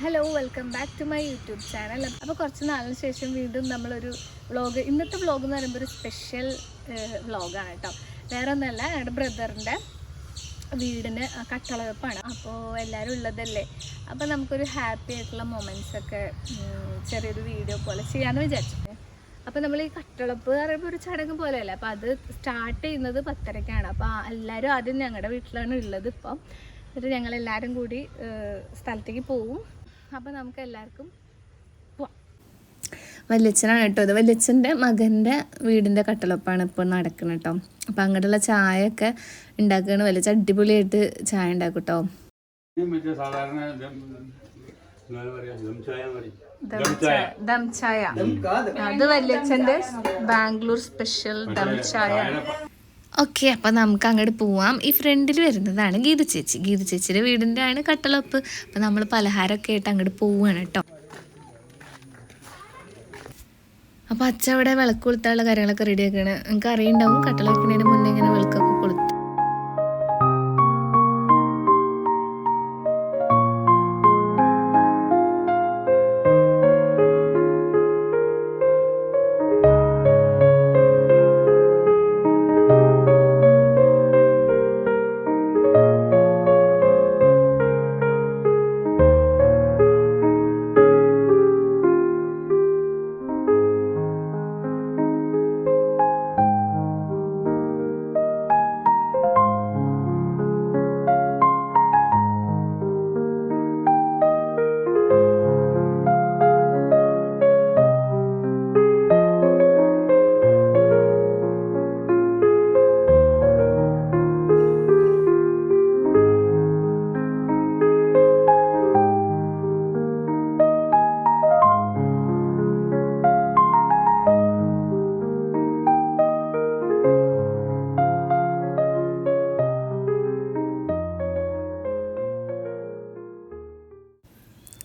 Hello welcome back to my YouTube channel അപ്പോൾ കുറച്ച് നാളിന് ശേഷം വീണ്ടും നമ്മളൊരു വ്ളോഗ് ഇന്നത്തെ വ്ളോഗ് എന്ന് പറയുമ്പോൾ ഒരു സ്പെഷ്യൽ വ്ളോഗാണ് കേട്ടോ വേറെ ഒന്നല്ല ഞങ്ങളുടെ ബ്രദറിന്റെ വീടിന് കട്ടളവെപ്പാണ്. അപ്പോൾ എല്ലാവരും ഉള്ളതല്ലേ? അപ്പോൾ നമുക്കൊരു ഹാപ്പി ആയിട്ടുള്ള മൊമെന്റ്സ് ഒക്കെ ചെറിയൊരു വീഡിയോ പോലെ ചെയ്യാമെന്ന് വിചാരിച്ചു. അപ്പോൾ നമ്മൾ ഈ കട്ടളപ്പ് പറയുമ്പോൾ ഒരു ചടങ്ങ് പോലെയല്ലേ? അപ്പോൾ അത് സ്റ്റാർട്ട് ചെയ്യുന്നത് പത്തരയ്ക്കാണ് അപ്പോൾ എല്ലാവരും ആദ്യം ഞങ്ങളുടെ വീട്ടിലാണ് ഉള്ളത് ഇപ്പം. എന്നിട്ട് ഞങ്ങളെല്ലാവരും കൂടി സ്ഥലത്തേക്ക് പോവും. അപ്പോൾ നമുക്ക് എല്ലാവർക്കും വല്യച്ഛനാണ് കേട്ടോ ഇത്. വല്യച്ഛന്റെ മകന്റെ വീടിന്റെ കട്ടളപ്പാണ് ഇപ്പോൾ നടക്കുന്നത് കേട്ടോ. അപ്പം അങ്ങോട്ടുള്ള ചായ ഒക്കെ ഉണ്ടാക്കുകയാണ്. വല്യച്ഛ അടിപൊളിയായിട്ട് ചായ ഉണ്ടാക്കും കേട്ടോ. ദം ചായ അത് വല്യച്ഛന്റെ ബാംഗ്ലൂർ സ്പെഷ്യൽ ദം ചായ ഓക്കെ അപ്പം നമുക്ക് അങ്ങോട്ട് പോവാം. ഈ ഫ്രണ്ടിൽ വരുന്നതാണ് ഗീതു ചേച്ചി. ഗീതു ചേച്ചിയുടെ വീടിന്റെ ആണ് കട്ടളപ്പ്. അപ്പം നമ്മൾ പലഹാരമൊക്കെ ആയിട്ട് അങ്ങോട്ട് പോവുകയാണ് കേട്ടോ. അപ്പോൾ അച്ഛ അവിടെ വിളക്ക് കൊളുത്താനുള്ള കാര്യങ്ങളൊക്കെ റെഡി ആക്കണേ. നിങ്ങൾക്ക് അറിയുണ്ടാവും കട്ടള വെക്കുന്നതിന് മുന്നേ ഇങ്ങനെ വിളക്കൊക്കെ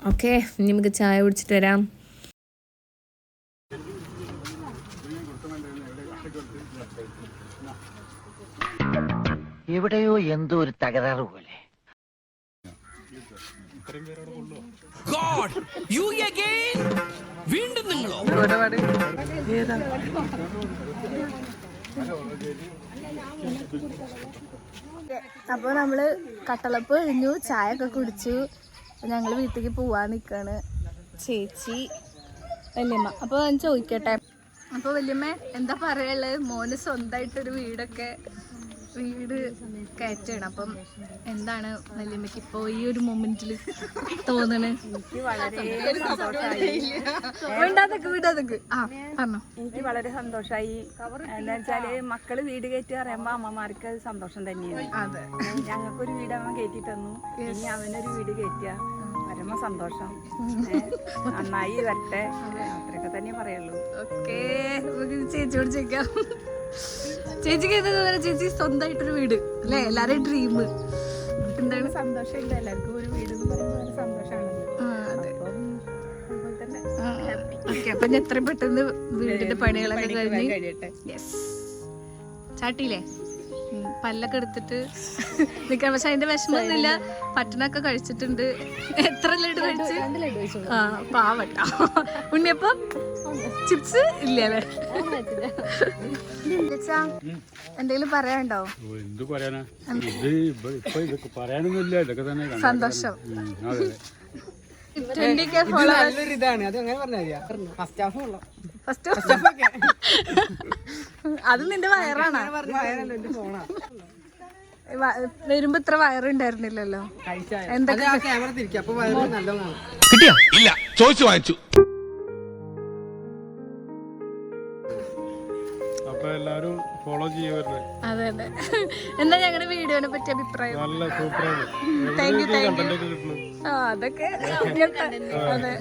ഓക്കെ ഇനി നമുക്ക് ചായ കുടിച്ചിട്ട് വരാം. എവിടെയോ എന്തോ ഒരു തകരാറ് പോലെ. ഗോഡ് യു അഗൈൻ വീണ്ടും നിങ്ങളോ? അപ്പോൾ നമ്മൾ കട്ടളപ്പ് കഴിഞ്ഞു ചായ ഒക്കെ കുടിച്ചു. ഞങ്ങൾ വീട്ടിലേക്ക് പോവാൻ നിൽക്കുകയാണ് ചേച്ചി വല്യമ്മ. അപ്പോൾ ഞാൻ ചോദിക്കട്ടെ? അപ്പോൾ വല്യമ്മ എന്താ പറയുള്ളത് മോന് സ്വന്തമായിട്ടൊരു വീടൊക്കെ വീട് കയറ്റാണ്. അപ്പം എന്താണ് വല്യമ്മക്ക് ഇപ്പോൾ ഈ ഒരു മൊമെന്റിൽ തോന്നണേ? വിടാതൊക്കെ വിടാതൊക്കെ ആ പറഞ്ഞോ. എനിക്ക് വളരെ സന്തോഷമായി എന്താ വെച്ചാൽ മക്കൾ വീട് കയറ്റി പറയുമ്പോ അമ്മമാർക്ക് അത് സന്തോഷം തന്നെയാണ്. അതെ. ഞങ്ങൾക്കൊരു വീട് അമ്മ കയറ്റി തന്നു. ഇനി അവനൊരു വീട് കയറ്റിയ പരമ സന്തോഷം. നന്നായി വരട്ടെ. അത്രയൊക്കെ തന്നെ പറയുള്ളൂ. ഓക്കേ നമുക്ക് ചേച്ചിയോട് ചോദിക്കാം. ചേച്ചിക്ക് ചേച്ചി സ്വന്തമായിട്ടൊരു വീട് അല്ലേ? എല്ലാരും ഡ്രീം എന്താണ് സന്തോഷമില്ല. എല്ലാവർക്കും ഒരു വീട് എന്ന് പറയുമ്പോൾ ഒരു സന്തോഷമാണല്ലോ ഓക്കെ അപ്പൊ എത്രയും പെട്ടെന്ന് വീടിന്റെ പണികളൊക്കെ കഴിഞ്ഞ്. യെസ് ചാട്ടിയില്ലേ? പല്ലൊക്കെ എടുത്തിട്ട് നിക്കാൻ പക്ഷെ അതിന്റെ വിഷമമൊന്നുമില്ല. പട്ടണൊക്കെ കഴിച്ചിട്ടുണ്ട്. എത്ര ലഡു കഴിച്ച്? ആ പാവട്ട. ഉണ്ണിയപ്പം ചിപ്സ് ഇല്ല അല്ലേ? എന്തെങ്കിലും പറയാനുണ്ടോ? ഓ, എന്ത് പറയാനാ? ഇത് ഇപ്പൊ ഇതൊക്കെ പറയാനൊന്നുമില്ല. ഇതൊക്കെ തന്നെ സന്തോഷം. ഇതാണ് അത്. അങ്ങനെ പറഞ്ഞാൽ ഫസ്റ്റ് ഹാഫ് ഉള്ളു. ഫസ്റ്റ് അത് നിന്റെ വയറാണോ. വയറല്ല നിന്റെ ഫോണാ വ- വരുമ്പോ ഇത്ര വയറുണ്ടായിരുന്നില്ലല്ലോ? എന്തൊക്കെ ക്യാമറ തിരിക്കും. അപ്പൊ വയറ് നല്ലോണം കിട്ടിയോ? ഇല്ല. ചോദിച്ചു വാങ്ങിച്ചു. എല്ലാരും ഫോളോ ചെയ്യുമായിരുന്നു അതെ അതെ. എന്താ ഞങ്ങളുടെ വീഡിയോനെ പറ്റി അഭിപ്രായം? നല്ല സൂപ്പറാണ്. Thank you thank you content ഒക്കെ കിട്ടുന്നു ആ അതൊക്കെ അതെ.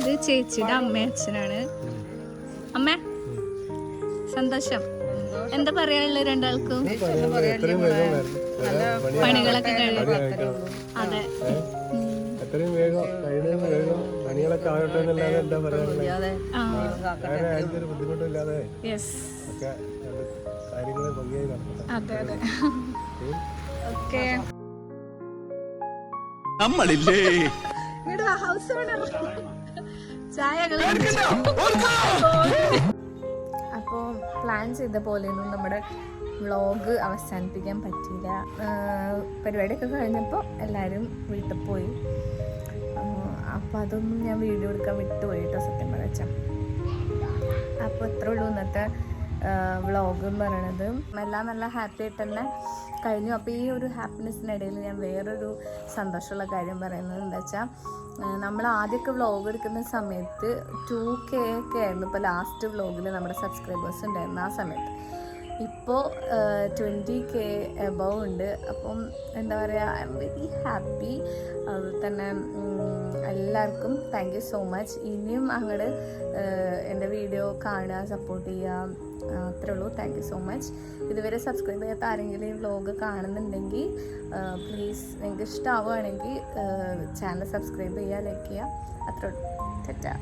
ഇത് ചേച്ചിയുടെ അമ്മ അച്ഛനാണ്. അമ്മ സന്തോഷം. എന്താ പറയാനുള്ള രണ്ടാൾക്കും? പണികളൊക്കെ അതെ. എത്രയും വേഗം പണികളൊക്കെ ആകട്ടെ എന്നല്ലാതെ എന്താ പറയാനുള്ളത് ബുദ്ധിമുട്ടില്ലാതെ ഒക്കെ കാര്യങ്ങൾ ഭംഗിയായി അതെ അതെ. ഓക്കെ. നമ്മളില്ലേ? ഹൗസ് ചായകൾ അപ്പോൾ പ്ലാൻ ചെയ്ത പോലെയൊന്നും നമ്മുടെ വ്ളോഗ് അവസാനിപ്പിക്കാൻ പറ്റിയില്ല. പരിപാടി പരിപാടിയൊക്കെ കഴിഞ്ഞപ്പോൾ എല്ലാവരും വീട്ടിൽ പോയി. അപ്പോൾ അതൊന്നും ഞാൻ വീഡിയോ എടുക്കാൻ വിട്ടുപോയി കേട്ടോ സത്യം പറഞ്ഞാൽ അപ്പോൾ ഇത്രേ ഉള്ളൂ ഇന്നത്തെ വ്ളോഗ് എന്ന് പറയണത്. എല്ലാം നല്ല ഹാപ്പി ആയിട്ട് തന്നെ കഴിഞ്ഞു. അപ്പോൾ ഈ ഒരു ഹാപ്പിനെസ്സിനിടയിൽ ഞാൻ വേറൊരു സന്തോഷമുള്ള കാര്യം പറയുന്നത് എന്താ വെച്ചാൽ നമ്മൾ ആദ്യമൊക്കെ വ്ളോഗ് എടുക്കുന്ന സമയത്ത് ടു കെ ഒക്കെ ആയിരുന്നു. ഇപ്പോൾ ലാസ്റ്റ് വ്ളോഗിൽ നമ്മുടെ സബ്സ്ക്രൈബേഴ്സ് ഉണ്ടായിരുന്നു ആ സമയത്ത്. ഇപ്പോൾ ട്വന്റി കെ എബവ് ഉണ്ട്. അപ്പം എന്താ പറയുക ഐ എം വെരി ഹാപ്പി തന്നെ എല്ലാവർക്കും താങ്ക് യു സോ മച്ച് ഇനിയും അങ്ങോട്ട് എന്റെ വീഡിയോ കാണുക സപ്പോർട്ട് ചെയ്യുക അത്രേ ഉള്ളൂ. താങ്ക് യു സോ മച്ച് ഇതുവരെ സബ്സ്ക്രൈബ് ചെയ്യാത്ത ആരെങ്കിലും ഈ വ്ലോഗ് കാണുന്നുണ്ടെങ്കിൽ പ്ലീസ് നിങ്ങൾക്ക് ഇഷ്ടമാവുകയാണെങ്കിൽ ചാനൽ സബ്സ്ക്രൈബ് ചെയ്യുക ലൈക്ക് ചെയ്യുക. അത്രേ ഉള്ളൂ. തെറ്റാ